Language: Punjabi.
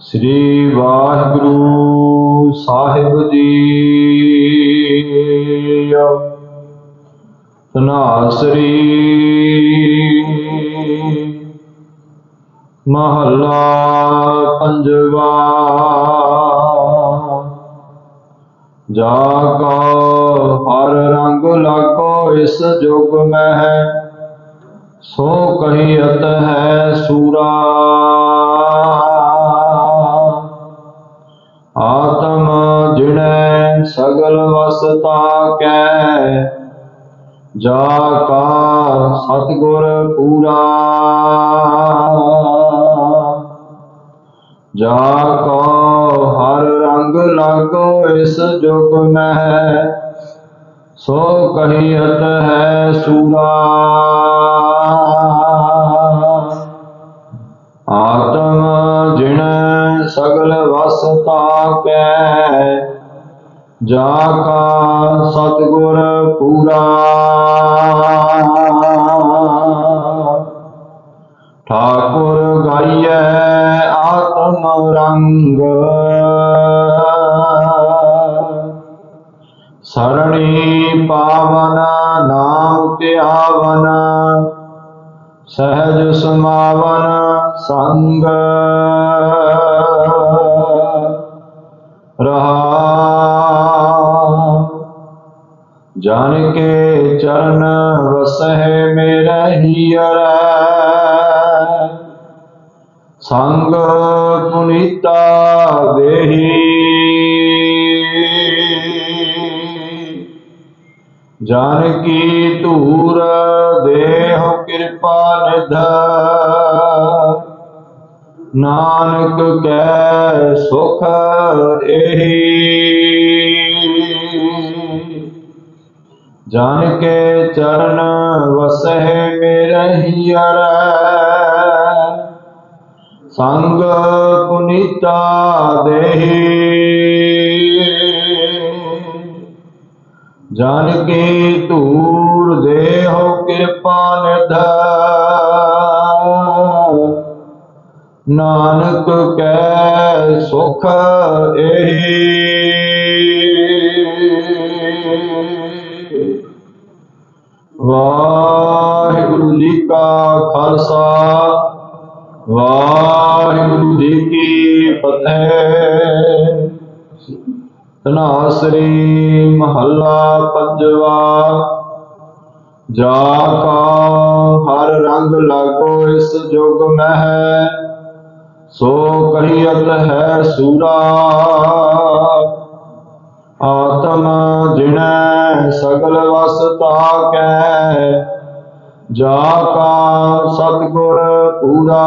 ਸ੍ਰੀ ਵਾਹਿਗੁਰੂ ਸਾਹਿਬ ਜੀ। ਤਨਾਸਰੀ ਮਹੱਲਾ ਪੰਜਵਾ। ਜਾ ਕਾ ਹਰ ਰੰਗ ਲਾਗੋ ਇਸ ਜੁਗ ਮਹਿ। ਸੋ ਕਹੀਅਤ ਹੈ ਸੂਰਾ। ਆਤਮ ਜਿਣੈ ਸਗਲ ਵਸਤਾ ਕੈ, ਜਾ ਕਾ ਸਤਗੁਰ ਪੂਰਾ। ਜਾ ਕੋ ਹਰ ਰੰਗ ਲਾਗੋ ਇਸ ਜੁਗ ਮਹਿ ਸੋ ਕਹੀਅਤ ਹੈ ਸੂਰਾ। ਆਤਮ ਜਿਣ ਸਗਲ ਵਸਤਾ ਕੈ ਜਾ ਕਾ ਸਤਗੁਰ ਪੂਰਾ। ਠਾਕੁਰ ਗਾਈਐ ਆਤਮ ਰੰਗ। ਸਰਣੀ ਪਾਵਨ, ਨਾਮ ਧਿਆਵਨ, ਸਹਿਜ ਸਮਾਵਨ, ਸੰਗ। ਰਹਾ। ਜਾਨ ਕੇ ਚਰਨ ਵਸਹਿ ਮੇਰਾ ਹੀਰਾ। ਸੰਗ ਪੁਨੀਤਾ ਦੇਹੀ। ਜਾਨ ਕੀ ਧੂਰ, ਦੇਹ ਕਿਰਪਾ ਨਿਧ। ਨਾਨਕ ਕੈ ਸੁਖ ਇਹੀ ਜਾਨ ਕੇ ਚਰਨ ਵਸਹਿ ਮੇਰਹਿ ਸੰਗ ਪੁਨੀਤਾ ਦੇਹੀ। ਜਨ ਕੀ ਧੂੜ ਦੇਹੁ ਕਿਰਪਾ ਨਿਧ। ਨਾਨਕ ਕੈ ਸੁਖ ਇਹੀ ਵਾਹਿਗੁਰੂ ਜੀ ਕਾ ਖਾਲਸਾ, ਵਾਹਿਗੁਰੂ ਜੀ ਕੀ ਫਤਿਹ। ਤਨਾਸਰੀ ਮਹੱਲਾ ਪੰਜਵਾ। ਜਾ ਕਾ ਹਰ ਰੰਗ ਲਾਗੋ ਇਸ ਜੁਗ ਮਹਿ। ਸੋ ਕਹੀਅਤ ਹੈ ਸੂਰਾ। ਆਤਮ ਜਿਣੈ ਸਗਲ ਵਸਤਾ ਕੈ ਜਾ ਕਾ ਸਤਗੁਰ ਪੂਰਾ।